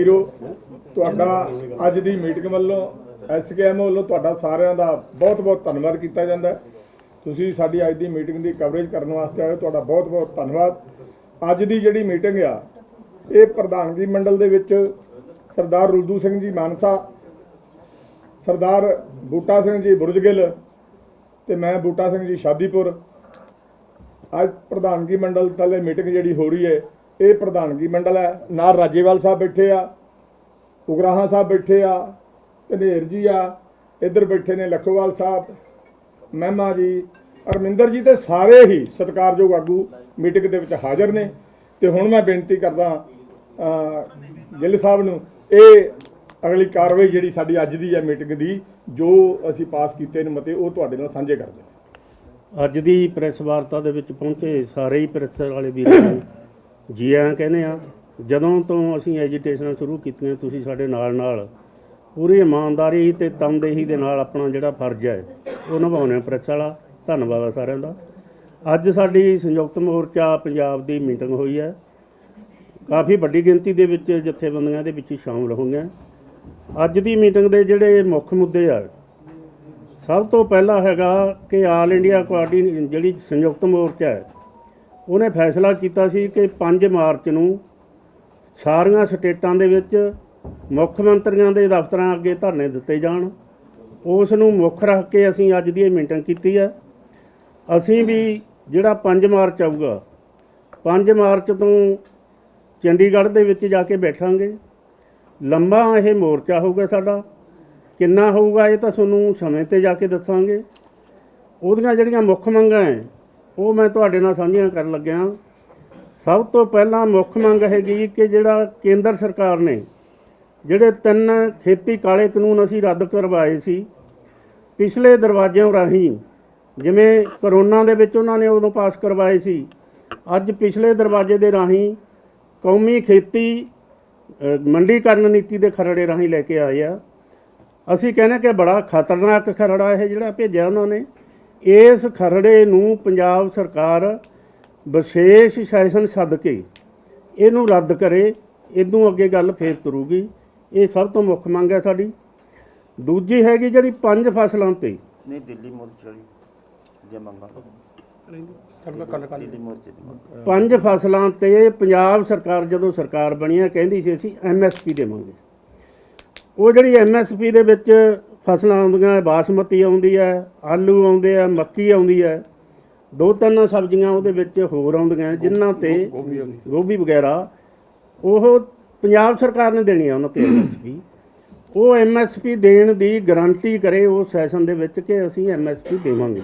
ਵੀਰੋ, ਤੁਹਾਡਾ ਅੱਜ ਦੀ ਮੀਟਿੰਗ ਵੱਲੋਂ, ਐਸਕੇਐਮ ਵੱਲੋਂ ਤੁਹਾਡਾ ਸਾਰਿਆਂ ਦਾ ਬਹੁਤ-ਬਹੁਤ ਧੰਨਵਾਦ ਕੀਤਾ ਜਾਂਦਾ। ਤੁਸੀਂ ਸਾਡੀ ਅੱਜ ਦੀ ਮੀਟਿੰਗ ਦੀ ਕਵਰੇਜ ਕਰਨ ਵਾਸਤੇ ਆਏ ਤੁਹਾਡਾ ਬਹੁਤ-ਬਹੁਤ ਧੰਨਵਾਦ। ਅੱਜ ਦੀ ਜਿਹੜੀ ਮੀਟਿੰਗ ਆ, ਇਹ ਪ੍ਰਧਾਨਗੀ ਮੰਡਲ ਦੇ ਵਿੱਚ ਸਰਦਾਰ ਰੁਲਦੂ ਸਿੰਘ ਜੀ ਮਾਨਸਾ, ਸਰਦਾਰ ਬੂਟਾ ਸਿੰਘ ਜੀ ਬੁਰਜਗਿੱਲ ਤੇ ਮੈਂ ਬੂਟਾ ਸਿੰਘ ਜੀ ਸ਼ਾਦੀਪੁਰ। ਅੱਜ ਪ੍ਰਧਾਨਗੀ ਮੰਡਲ ਤਲੇ ਮੀਟਿੰਗ ਜਿਹੜੀ ਹੋ ਰਹੀ ਹੈ ਇਹ ਪ੍ਰਧਾਨਗੀ ਮੰਡਲ ਹੈ? ਨਾਲ ਰਾਜੇਵਾਲ ਸਾਹਿਬ ਬੈਠੇ ਆ, ਉਗਰਾਹਾਂ ਸਾਹਿਬ ਬੈਠੇ ਆ, ਧਨੇਰ ਜੀ ਆ, ਇੱਧਰ ਬੈਠੇ ਨੇ ਲਖੋਵਾਲ ਸਾਹਿਬ, ਮਹਿਮਾ ਜੀ, ਅਰਮਿੰਦਰ ਜੀ ਤੇ ਸਾਰੇ ਹੀ ਸਤਿਕਾਰਯੋਗ ਆਗੂ ਮੀਟਿੰਗ ਦੇ ਵਿੱਚ ਹਾਜ਼ਰ ਨੇ। ਤੇ ਹੁਣ ਮੈਂ ਬੇਨਤੀ ਕਰਦਾ ਗਿੱਲ ਸਾਹਿਬ ਨੂੰ, ਇਹ ਅਗਲੀ ਕਾਰਵਾਈ ਜਿਹੜੀ ਸਾਡੀ ਅੱਜ ਦੀ ਹੈ ਮੀਟਿੰਗ ਦੀ, ਜੋ ਅਸੀਂ ਪਾਸ ਕੀਤੇ ਨੇ ਮਤੇ, ਉਹ ਤੁਹਾਡੇ ਨਾਲ ਸਾਂਝੇ ਕਰਦੇ ਹਾਂ ਅੱਜ ਦੀ ਪ੍ਰੈਸ ਵਾਰਤਾ ਦੇ ਵਿੱਚ ਪਹੁੰਚੇ ਸਾਰੇ ਹੀ ਪ੍ਰੈਸ ਵਾਲੇ ਵੀਰਾਂ ਨੂੰ ਜੀ ਆਇਆਂ ਕਹਿੰਦੇ ਆ, ਜਦੋਂ ਤੋਂ ਅਸੀਂ ਐਜੀਟੇਸ਼ਨਾਂ ਸ਼ੁਰੂ ਕੀਤੀਆਂ, ਤੁਸੀਂ ਸਾਡੇ ਨਾਲ ਨਾਲ ਪੂਰੀ ਇਮਾਨਦਾਰੀ ਤੇ ਤਨਦੇਹੀ ਦੇ ਨਾਲ ਆਪਣਾ ਜਿਹੜਾ ਫਰਜ਼ ਹੈ, ਉਹ ਨਿਭਾਉਂਦੇ ਹੋ ਪ੍ਰੈਸ ਵਾਲਾ। ਧੰਨਵਾਦ ਆ ਸਾਰਿਆਂ ਦਾ। ਅੱਜ ਸਾਡੀ ਸੰਯੁਕਤ ਮੋਰਚਾ ਪੰਜਾਬ ਦੀ ਮੀਟਿੰਗ ਹੋਈ ਹੈ। ਕਾਫੀ ਵੱਡੀ ਗਿਣਤੀ ਦੇ ਵਿੱਚ ਜਥੇਬੰਦੀਆਂ ਦੇ ਵਿੱਚ ਸ਼ਾਮਲ ਹੋਈਆਂ। ਅੱਜ ਦੀ ਮੀਟਿੰਗ ਦੇ ਜਿਹੜੇ ਮੁੱਖ ਮੁੱਦੇ ਆ, ਸਭ ਤੋਂ ਪਹਿਲਾ ਹੈਗਾ ਕਿ ਆਲ ਇੰਡੀਆ ਕੁਆਡੀ ਜਿਹੜੀ ਸੰਯੁਕਤ ਮੋਰਚਾ ਹੈ ਉਹਨੇ ਫੈਸਲਾ ਕੀਤਾ ਸੀ ਕਿ 5 ਮਾਰਚ ਨੂੰ ਸਾਰੀਆਂ ਸਟੇਟਾਂ ਦੇ ਵਿੱਚ ਮੁੱਖ ਮੰਤਰੀਆਂ ਦੇ ਦਫ਼ਤਰਾਂ ਅੱਗੇ ਧਰਨੇ ਦਿੱਤੇ ਜਾਣ। ਉਸ ਨੂੰ ਮੁੱਖ ਰੱਖ ਕੇ ਅਸੀਂ ਅੱਜ ਦੀ ਇਹ ਮੀਟਿੰਗ ਕੀਤੀ ਹੈ। ਅਸੀਂ ਵੀ ਜਿਹੜਾ 5 ਮਾਰਚ ਆਊਗਾ 5 ਮਾਰਚ ਤੋਂ ਚੰਡੀਗੜ੍ਹ ਦੇ ਵਿੱਚ ਜਾ ਕੇ ਬੈਠਾਂਗੇ। ਲੰਬਾ ਇਹ ਮੋਰਚਾ ਹੋਊਗਾ ਸਾਡਾ। ਕਿੰਨਾ ਹੋਊਗਾ ਇਹ ਤਾਂ ਤੁਹਾਨੂੰ ਸਮੇਂ ਤੇ ਜਾ ਕੇ ਦੱਸਾਂਗੇ। ਉਹਦੀਆਂ ਜਿਹੜੀਆਂ ਮੁੱਖ ਮੰਗਾਂ ਹੈ ਉਹ ਮੈਂ ਤੁਹਾਡੇ ਨਾਲ ਸਾਂਝੀਆਂ ਕਰਨ ਲੱਗਿਆ। ਸਭ ਤੋਂ ਪਹਿਲਾਂ ਮੁੱਖ ਮੰਗ ਹੈਗੀ ਕਿ ਜਿਹੜਾ ਕੇਂਦਰ ਸਰਕਾਰ ਨੇ, ਜਿਹੜੇ ਤਿੰਨ ਖੇਤੀ ਕਾਲੇ ਕਾਨੂੰਨ ਅਸੀਂ ਰੱਦ ਕਰਵਾਏ ਸੀ, ਪਿਛਲੇ ਦਰਵਾਜ਼ਿਆਂ ਰਾਹੀਂ, ਜਿਵੇਂ ਕਰੋਨਾ ਦੇ ਵਿੱਚ ਉਹਨਾਂ ਨੇ ਉਦੋਂ ਪਾਸ ਕਰਵਾਏ ਸੀ, ਅੱਜ ਪਿਛਲੇ ਦਰਵਾਜ਼ੇ ਦੇ ਰਾਹੀਂ ਕੌਮੀ ਖੇਤੀ ਮੰਡੀਕਰਨ ਨੀਤੀ ਦੇ ਖਰੜੇ ਰਾਹੀਂ ਲੈ ਕੇ ਆਏ ਆ। ਅਸੀਂ ਕਹਿੰਦੇ ਕਿ ਬੜਾ ਖਤਰਨਾਕ ਖਰੜਾ ਇਹ ਜਿਹੜਾ ਭੇਜਿਆ ਉਹਨਾਂ ਨੇ। ਇਸ ਖਰੜੇ ਨੂੰ ਪੰਜਾਬ ਸਰਕਾਰ ਵਿਸ਼ੇਸ਼ ਸੈਸ਼ਨ ਸੱਦ ਕੇ ਇਹਨੂੰ ਰੱਦ ਕਰੇ ਇਦੋਂ ਅੱਗੇ ਗੱਲ ਫੇਰ ਤੁਰੂਗੀ। ਇਹ ਸਭ ਤੋਂ ਮੁੱਖ ਮੰਗ ਹੈ ਸਾਡੀ। ਦੂਜੀ ਹੈਗੀ ਜਿਹੜੀ ਪੰਜ ਫਸਲਾਂ ਤੇ। ਨਹੀਂ ਦਿੱਲੀ ਮੋਰਚੇ ਵਾਲੀ ਜੇ ਮੰਗਾ ਦਿੱਲੀ ਮੋਰਚੇ ਦੀ ਮੰਗ। ਪੰਜ ਫਸਲਾਂ ਤੇ ਪੰਜਾਬ ਸਰਕਾਰ ਜਦੋਂ ਸਰਕਾਰ ਬਣੀ ਹੈ ਕਹਿੰਦੀ ਸੀ ਅਸੀਂ ਐਮਐਸਪੀ ਦੇਵਾਂਗੇ। ਉਹ ਜਿਹੜੀ ਐਮਐਸਪੀ ਦੇ ਵਿੱਚ ਫਸਲਾਂ ਆਉਂਦੀਆਂ ਬਾਸਮਤੀ ਆਉਂਦੀ ਹੈ ਆਲੂ ਆਉਂਦੇ ਆ ਮੱਕੀ ਆਉਂਦੀ ਹੈ। ਦੋ ਤਿੰਨ ਸਬਜ਼ੀਆਂ ਉਹਦੇ ਵਿੱਚ ਹੋਰ ਆਉਂਦੀਆਂ ਜਿਨ੍ਹਾਂ ਤੇ ਗੋਭੀ ਵਗੈਰਾ ਉਹ ਪੰਜਾਬ ਸਰਕਾਰ ਨੇ ਦੇਣੀ ਆ ਉਹਨਾਂ ਤੇ ਐਮਐਸਪੀ ਉਹ ਐਮਐਸਪੀ ਦੇਣ ਦੀ ਗਾਰੰਟੀ ਕਰੇ ਉਸ ਸੈਸ਼ਨ ਦੇ ਵਿੱਚ ਕਿ ਅਸੀਂ ਐਮਐਸਪੀ ਦੇਵਾਂਗੇ।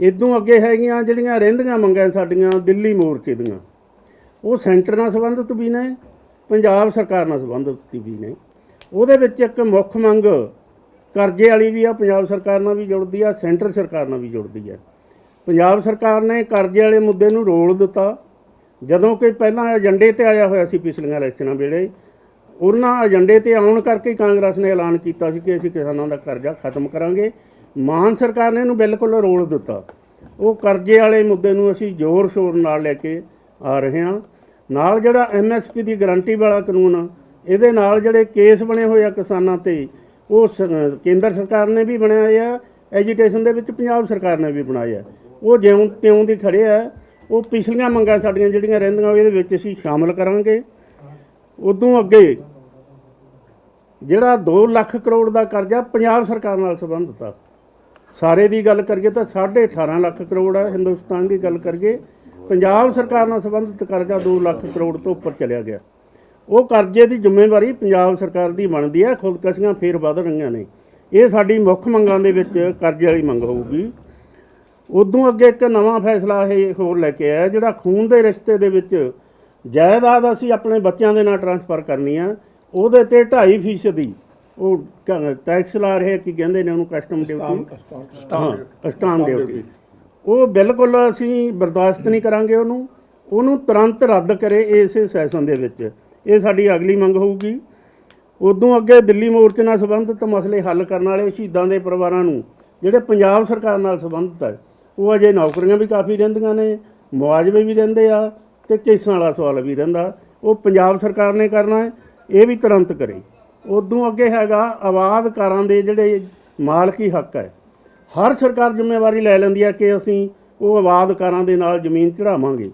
ਇਦੋਂ ਅੱਗੇ ਹੈਗੀਆਂ ਜਿਹੜੀਆਂ ਰਹਿੰਦੀਆਂ ਮੰਗਾਂ ਸਾਡੀਆਂ ਦਿੱਲੀ ਮੋਰਚੇ ਦੀਆਂ ਉਹ ਸੈਂਟਰ ਨਾਲ ਸੰਬੰਧਿਤ ਵੀ ਨੇ ਪੰਜਾਬ ਸਰਕਾਰ ਨਾਲ ਸੰਬੰਧਿਤ ਵੀ ਨੇ। ਉਹਦੇ ਵਿੱਚ ਇੱਕ ਮੁੱਖ ਮੰਗ ਕਰਜ਼ੇ ਵਾਲੀ ਵੀ ਆ ਪੰਜਾਬ ਸਰਕਾਰ ਨਾਲ ਵੀ ਜੁੜਦੀ ਆ ਸੈਂਟਰ ਸਰਕਾਰ ਨਾਲ ਵੀ ਜੁੜਦੀ ਆ। ਪੰਜਾਬ ਸਰਕਾਰ ਨੇ ਕਰਜ਼ੇ ਵਾਲੇ ਮੁੱਦੇ ਨੂੰ ਰੋਲ ਦਿੱਤਾ। ਜਦੋਂ ਕਿ ਪਹਿਲਾਂ ਏਜੰਡੇ ਤੇ ਆਇਆ ਹੋਇਆ ਸੀ ਪਿਛਲੀਆਂ ਇਲੈਕਸ਼ਨਾਂ ਵੇਲੇ ਉਹਨਾਂ ਏਜੰਡੇ ਤੇ ਆਉਣ ਕਰਕੇ ਕਾਂਗਰਸ ਨੇ ਐਲਾਨ ਕੀਤਾ ਸੀ ਕਿ ਅਸੀਂ ਕਿਸਾਨਾਂ ਦਾ ਕਰਜ਼ਾ ਖਤਮ ਕਰਾਂਗੇ। ਮਾਨ ਸਰਕਾਰ ਨੇ ਇਹਨੂੰ ਬਿਲਕੁਲ ਰੋਲ ਦਿੱਤਾ। ਉਹ ਕਰਜ਼ੇ ਵਾਲੇ ਮੁੱਦੇ ਨੂੰ ਅਸੀਂ ਜ਼ੋਰ ਸ਼ੋਰ ਨਾਲ ਲੈ ਕੇ ਆ ਰਹੇ ਹਾਂ। ਨਾਲ ਜਿਹੜਾ ਐਮਐਸਪੀ ਦੀ ਗਾਰੰਟੀ ਵਾਲਾ ਕਾਨੂੰਨ ਆ, ਇਹਦੇ ਨਾਲ ਜਿਹੜੇ ਕੇਸ ਬਣੇ ਹੋਏ ਆ ਕਿਸਾਨਾਂ ਤੇ ਉਹ ਸ- ਕੇਂਦਰ ਸਰਕਾਰ ਨੇ ਵੀ ਬਣਾਏ ਆ ਐਜੀਟੇਸ਼ਨ ਦੇ ਵਿੱਚ ਪੰਜਾਬ ਸਰਕਾਰ ਨੇ ਵੀ ਬਣਾਏ ਆ ਉਹ ਜਿਉਂ ਤਿਉਂ ਦੀ ਖੜੇ ਆ, ਉਹ ਪਿਛਲੀਆਂ ਮੰਗਾਂ ਸਾਡੀਆਂ ਜਿਹੜੀਆਂ ਰਹਿੰਦੀਆਂ ਉਹ ਇਹਦੇ ਵਿੱਚ ਅਸੀਂ ਸ਼ਾਮਲ ਕਰਾਂਗੇ। ਉਦੋਂ ਅੱਗੇ ਜਿਹੜਾ 2 ਲੱਖ ਕਰੋੜ ਦਾ ਕਰਜ਼ਾ ਪੰਜਾਬ ਸਰਕਾਰ ਨਾਲ ਸੰਬੰਧਿਤ ਆ ਸਾਰੇ ਦੀ ਗੱਲ ਕਰੀਏ ਤਾਂ 18.5 ਲੱਖ ਕਰੋੜ ਆ, ਹਿੰਦੁਸਤਾਨ ਦੀ ਗੱਲ ਕਰੀਏ। ਪੰਜਾਬ ਸਰਕਾਰ ਨਾਲ ਸੰਬੰਧਿਤ ਕਰਜ਼ਾ 2 ਲੱਖ ਕਰੋੜ ਤੋਂ ਉੱਪਰ ਚਲਿਆ ਗਿਆ। ਉਹ ਕਰਜ਼ੇ ਦੀ ਜ਼ਿੰਮੇਵਾਰੀ ਪੰਜਾਬ ਸਰਕਾਰ ਦੀ ਬਣਦੀ ਹੈ ਖੁਦਕਸ਼ੀਆਂ ਫੇਰ ਵਧ ਰਹੀਆਂ ਨੇ। ਇਹ ਸਾਡੀ ਮੁੱਖ ਮੰਗਾਂ ਦੇ ਵਿੱਚ ਕਰਜ਼ੇ ਵਾਲੀ ਮੰਗ ਹੋਊਗੀ। ਉਦੋਂ ਅੱਗੇ ਇੱਕ ਨਵਾਂ ਫੈਸਲਾ ਇਹ ਹੋਰ ਲੈ ਕੇ ਆਇਆ ਜਿਹੜਾ ਖੂਨ ਦੇ ਰਿਸ਼ਤੇ ਦੇ ਵਿੱਚ ਜਾਇਦਾਦ ਅਸੀਂ ਆਪਣੇ ਬੱਚਿਆਂ ਦੇ ਨਾਲ ਟਰਾਂਸਫਰ ਕਰਨੀ ਆ ਉਹਦੇ ਤੇ 2.5 ਫੀਸਦੀ ਉਹ ਟੈਕਸ ਲਾ ਰਹੇ ਕੀ ਕਹਿੰਦੇ ਨੇ ਉਹਨੂੰ ਕਸਟਮ ਡਿਊਟੀ ਹਾਂ ਸਟਾਮ ਡਿਊਟੀ ਉਹ ਬਿਲਕੁਲ ਅਸੀਂ ਬਰਦਾਸ਼ਤ ਨਹੀਂ ਕਰਾਂਗੇ ਉਹਨੂੰ ਉਹਨੂੰ ਤੁਰੰਤ ਰੱਦ ਕਰੇ ਇਸੇ ਸੈਸ਼ਨ ਦੇ ਵਿੱਚ। ਇਹ ਸਾਡੀ ਅਗਲੀ ਮੰਗ ਹੋਊਗੀ। ਉਦੋਂ ਅੱਗੇ ਦਿੱਲੀ ਮੋਰਚੇ ਨਾਲ ਸੰਬੰਧਿਤ ਮਸਲੇ ਹੱਲ ਕਰਨ ਵਾਲੇ ਸ਼ਹੀਦਾਂ ਦੇ ਪਰਿਵਾਰਾਂ ਨੂੰ, ਜਿਹੜੇ ਪੰਜਾਬ ਸਰਕਾਰ ਨਾਲ ਸੰਬੰਧਿਤ ਹੈ, ਉਹ ਅਜੇ ਨੌਕਰੀਆਂ ਵੀ ਕਾਫੀ ਰਹਿੰਦੀਆਂ ਨੇ, ਮੁਆਵਜ਼ੇ ਵੀ ਰਹਿੰਦੇ ਆ ਤੇ ਕੇਸਾਂ ਵਾਲਾ ਸਵਾਲ ਵੀ ਰਹਿੰਦਾ। ਉਹ ਪੰਜਾਬ ਸਰਕਾਰ ਨੇ ਕਰਨਾ ਹੈ, ਇਹ ਵੀ ਤੁਰੰਤ ਕਰੇ। ਉਦੋਂ ਅੱਗੇ ਹੈਗਾ ਆਬਾਦਕਾਰਾਂ ਦੇ ਜਿਹੜੇ ਮਾਲਕੀ ਹੱਕ ਹੈ। ਹਰ ਸਰਕਾਰ ਜ਼ਿੰਮੇਵਾਰੀ ਲੈ ਲੈਂਦੀ ਹੈ ਕਿ ਅਸੀਂ ਉਹ ਆਬਾਦਕਾਰਾਂ ਦੇ ਨਾਲ ਜ਼ਮੀਨ ਚੜਾਵਾਂਗੇ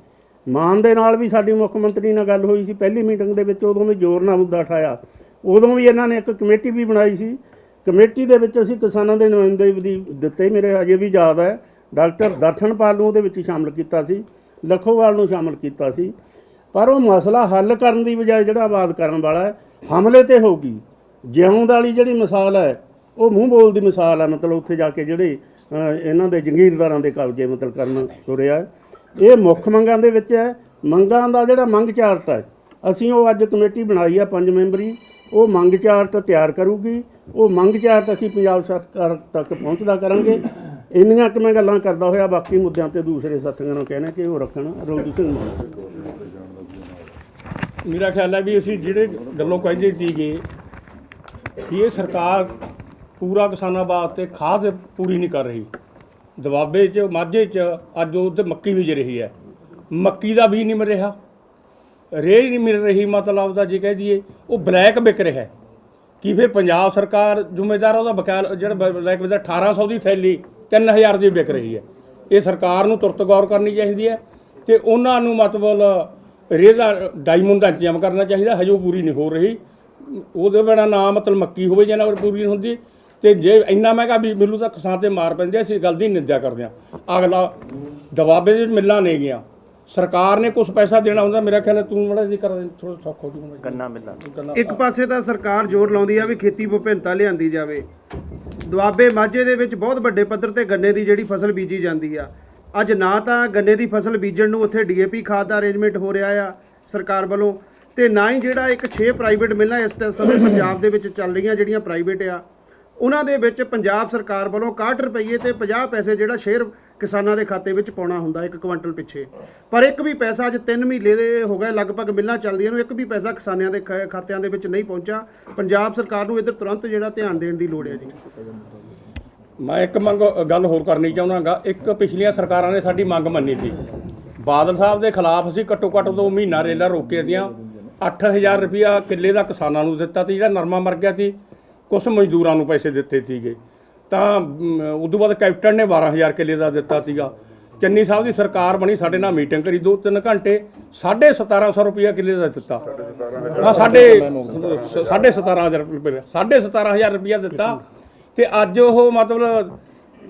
ਮਾਨ ਦੇ ਨਾਲ ਵੀ ਸਾਡੀ ਮੁੱਖ ਮੰਤਰੀ ਨਾਲ ਗੱਲ ਹੋਈ ਸੀ, ਪਹਿਲੀ ਮੀਟਿੰਗ ਦੇ ਵਿੱਚ ਉਦੋਂ ਵੀ ਜ਼ੋਰ ਨਾਲ ਮੁੱਦਾ ਉਠਾਇਆ ਉਦੋਂ ਵੀ ਇਹਨਾਂ ਨੇ ਇੱਕ ਕਮੇਟੀ ਵੀ ਬਣਾਈ ਸੀ। ਕਮੇਟੀ ਦੇ ਵਿੱਚ ਅਸੀਂ ਕਿਸਾਨਾਂ ਦੇ ਨੁਮਾਇੰਦੇ ਵੀ ਦਿੱਤੇ, ਮੇਰੇ ਅਜੇ ਵੀ ਯਾਦ ਹੈ। ਡਾਕਟਰ ਦਰਸ਼ਨਪਾਲ ਨੂੰ ਉਹਦੇ ਵਿੱਚ ਸ਼ਾਮਲ ਕੀਤਾ ਸੀ, ਲਖੋਵਾਲ ਨੂੰ ਸ਼ਾਮਲ ਕੀਤਾ ਸੀ। ਪਰ ਉਹ ਮਸਲਾ ਹੱਲ ਕਰਨ ਦੀ ਬਜਾਏ ਜਿਹੜਾ ਆਬਾਦ ਕਰਨ ਵਾਲਾ ਹੈ, ਹਮਲੇ ਤੇ ਹੋਊਗੀ। ਜਿਉਂਦ ਵਾਲੀ ਜਿਹੜੀ ਮਿਸਾਲ ਹੈ, ਉਹ ਮੂੰਹ ਬੋਲ ਦੀ ਮਿਸਾਲ ਹੈ, ਮਤਲਬ ਉੱਥੇ ਜਾ ਕੇ ਜਿਹੜੇ ਇਹਨਾਂ ਦੇ ਜੰਗੀਰਦਾਰਾਂ ਦੇ ਕਬਜ਼ੇ ਮਤਲਬ ਕਰਨ ਤੁਰਿਆ ਇਹ ਮੁੱਖ ਮੰਗਾਂ ਦੇ ਵਿੱਚ ਹੈ। ਮੰਗਾਂ ਦਾ ਜਿਹੜਾ ਮੰਗ ਚਾਰਟ ਹੈ, ਅਸੀਂ ਉਹ ਅੱਜ ਕਮੇਟੀ ਬਣਾਈ ਆ ਪੰਜ ਮੈਂਬਰੀ, ਉਹ ਮੰਗ ਚਾਰਟ ਤਿਆਰ ਕਰੂਗੀ। ਉਹ ਮੰਗ ਚਾਰਟ ਅਸੀਂ ਪੰਜਾਬ ਸਰਕਾਰ ਤੱਕ ਪਹੁੰਚਦਾ ਕਰਾਂਗੇ। ਇੰਨੀਆਂ ਕਿ ਮੈਂ ਗੱਲਾਂ ਕਰਦਾ ਹੋਇਆ, ਬਾਕੀ ਮੁੱਦਿਆਂ ਤੇ ਦੂਸਰੇ ਸਾਥੀਆਂ ਨੂੰ ਕਹਿਣਾ ਕਿ ਉਹ ਰੱਖਣ। ਰੋਜੀ ਸਿੰਘ ਮਾਨ। ਮੇਰਾ ਖਿਆਲ ਹੈ ਵੀ ਅਸੀਂ ਜਿਹੜੇ ਗੱਲੋਂ ਕਹਿੰਦੇ ਸੀਗੇ ਕਿ ਇਹ ਸਰਕਾਰ ਪੂਰਾ ਕਿਸਾਨਾਂ ਵਾਸਤੇ ਖਾਦ ਪੂਰੀ ਨਹੀਂ ਕਰ ਰਹੀ। ਦਬਾਬੇ 'ਚ, ਮਾਝੇ 'ਚ, ਅੱਜ ਉਹ ਤੇ ਮੱਕੀ ਬੀਜ ਰਹੀ ਹੈ। ਮੱਕੀ ਦਾ ਵੀ ਨਹੀਂ ਮਿਲ ਰਿਹਾ। ਰੇਹ ਨਹੀਂ ਮਿਲ ਰਹੀ, ਮਤਲਬ ਦਾ ਜੇ ਕਹਿ ਦਈਏ, ਉਹ ਬਲੈਕ ਵਿਕ ਰਿਹਾ ਹੈ। ਕੀ ਫਿਰ ਪੰਜਾਬ ਸਰਕਾਰ ਜ਼ਿੰਮੇਦਾਰ ਉਹਦਾ ਬਕਾਲ ਜਿਹੜਾ ਬ- ਬਲੈਕ ਵਿਕਦਾ 1800 ਦੀ ਥੈਲੀ 3000 ਦੀ ਵਿਕ ਰਹੀ ਹੈ। ਇਹ ਸਰਕਾਰ ਨੂੰ ਤੁਰਤ ਗੌਰ ਕਰਨੀ ਚਾਹੀਦੀ ਹੈ ਤੇ ਉਹਨਾਂ ਨੂੰ ਮਤਲਬ ਰੇਹ ਦਾ ਡਾਇਮੰਡ ਦਾ ਇੰਤਜ਼ਾਮ ਕਰਨਾ ਚਾਹੀਦਾ। ਹਜੇ ਉਹ ਪੂਰੀ ਨਹੀਂ ਹੋ ਰਹੀ। ਉਹਦੇ ਬਿਨਾ ਨਾ ਮਤਲਬ ਮੱਕੀ ਹੋਵੇ ਜਾਂ ਨਾ ਪੂਰੀ ਨਹੀਂ ਹੁੰਦੀ। ਤੇ ਜੇ ਇੰਨਾ ਮਹਿੰਗਾ ਵੀ ਮਿਲੂ ਤਾਂ ਕਿਸਾਨ ਤੇ ਮਾਰ ਪੈਂਦੇ ਅਸੀਂ ਗੱਲ ਦੀ ਨਿੰਦਿਆ ਕਰਦੇ ਆ। ਅਗਲਾ ਦਬਾਬੇ ਦੇ ਮਿਲਾਂ ਨੇ ਗਿਆ। ਸਰਕਾਰ ਨੇ ਕੁਝ ਪੈਸਾ ਦੇਣਾ ਹੁੰਦਾ ਮੇਰਾ ਖਿਆਲ ਹੈ ਤੂੰ ਮੜਾ ਜੀ ਕਰ ਥੋੜਾ ਸੌਖ ਹੋ ਜੂਗਾ ਗੰਨਾ ਮਿਲਣਾ ਇੱਕ ਪਾਸੇ ਤਾਂ ਸਰਕਾਰ ਜ਼ੋਰ ਲਾਉਂਦੀ ਆ ਵੀ ਖੇਤੀ ਵਿਭਿੰਨਤਾ ਲਿਆਂਦੀ ਜਾਵੇ। ਦੁਆਬੇ ਮਾਝੇ ਦੇ ਵਿੱਚ ਬਹੁਤ ਵੱਡੇ ਪੱਧਰ ਤੇ ਗੰਨੇ ਦੀ ਜਿਹੜੀ ਫਸਲ ਬੀਜੀ ਜਾਂਦੀ ਆ। ਅੱਜ ਨਾ ਤਾਂ ਗੰਨੇ ਦੀ ਫਸਲ ਬੀਜਣ ਨੂੰ ਉੱਥੇ ਡੀਏਪੀ ਖਾਦ ਦਾ ਅਰੇਂਜਮੈਂਟ ਹੋ ਰਿਹਾ ਆ ਸਰਕਾਰ ਵੱਲੋਂ ਤੇ ਨਾ ਹੀ ਜਿਹੜਾ ਇੱਕ 6 ਪ੍ਰਾਈਵੇਟ ਮਿਲਾਂ ਇਸ ਟ- ਸਮੇਂ ਪੰਜਾਬ ਦੇ ਵਿੱਚ ਚੱਲ ਰਹੀਆਂ ਜਿਹੜੀਆਂ ਪ੍ਰਾਈਵੇਟ ਆ ਉਹਨਾਂ ਦੇ ਵਿੱਚ ਪੰਜਾਬ ਸਰਕਾਰ ਵੱਲੋਂ 61 ਰੁਪਏ ਤੇ 50 ਪੈਸੇ ਜਿਹੜਾ ਸ਼ੇਅਰ ਕਿਸਾਨਾਂ ਦੇ ਖਾਤੇ ਵਿੱਚ ਪਾਉਣਾ ਹੁੰਦਾ ਇੱਕ ਕੁਇੰਟਲ ਪਿੱਛੇ। ਪਰ ਇੱਕ ਵੀ ਪੈਸਾ ਅੱਜ 3 ਮਹੀਨੇ ਦੇ ਹੋ ਗਏ, ਲਗਭਗ ਮਿਲਾਂ ਚੱਲਦੀਆਂ ਨੂੰ, ਇੱਕ ਵੀ ਪੈਸਾ ਕਿਸਾਨਾਂ ਦੇ ਖ- ਖਾਤਿਆਂ ਦੇ ਵਿੱਚ ਨਹੀਂ ਪਹੁੰਚਾ ਪੰਜਾਬ ਸਰਕਾਰ ਨੂੰ ਇੱਧਰ ਤੁਰੰਤ ਜਿਹੜਾ ਧਿਆਨ ਦੇਣ ਦੀ ਲੋੜ ਹੈ ਜੀ। ਮੈਂ ਇੱਕ ਮੰਗ, ਗੱਲ ਹੋਰ ਕਰਨੀ ਚਾਹੁੰਦਾਗਾ। ਇੱਕ ਪਿਛਲੀਆਂ ਸਰਕਾਰਾਂ ਨੇ ਸਾਡੀ ਮੰਗ ਮੰਨੀ ਸੀ। ਬਾਦਲ ਸਾਹਿਬ ਦੇ ਖਿਲਾਫ ਅਸੀਂ ਘੱਟੋ ਘੱਟ ਦੋ ਮਹੀਨਾ ਰੇਲਾ ਰੋਕੇ ਦੀਆਂ 8000 ਰੁਪਇਆ ਕਿੱਲੇ ਦਾ ਕਿਸਾਨਾਂ ਨੂੰ ਦਿੱਤਾ ਸੀ ਜਿਹੜਾ ਨਰਮਾ ਮਰ ਗਿਆ ਸੀ ਕੁਝ ਮਜ਼ਦੂਰਾਂ ਨੂੰ ਪੈਸੇ ਦਿੱਤੇ ਸੀਗੇ। ਤਾਂ ਉਦੋਂ ਬਾਅਦ ਕੈਪਟਨ ਨੇ 12000 ਕਿੱਲੇ ਦਾ ਦਿੱਤਾ ਸੀਗਾ। ਚੰਨੀ ਸਾਹਿਬ ਦੀ ਸਰਕਾਰ ਬਣੀ, ਸਾਡੇ ਨਾਲ ਮੀਟਿੰਗ ਕਰੀ, ਦੋ ਤਿੰਨ ਘੰਟੇ 1750 ਰੁਪਇਆ ਕਿੱਲੇ ਦਾ ਦਿੱਤਾ। ਹਾਂ, ਸਾਡੇ ਸਾਢੇ 17000 ਰੁਪਏ, ਸਾਢੇ 17000 ਰੁਪਇਆ ਦਿੱਤਾ। ਤੇ ਅੱਜ ਉਹ ਮਤਲਬ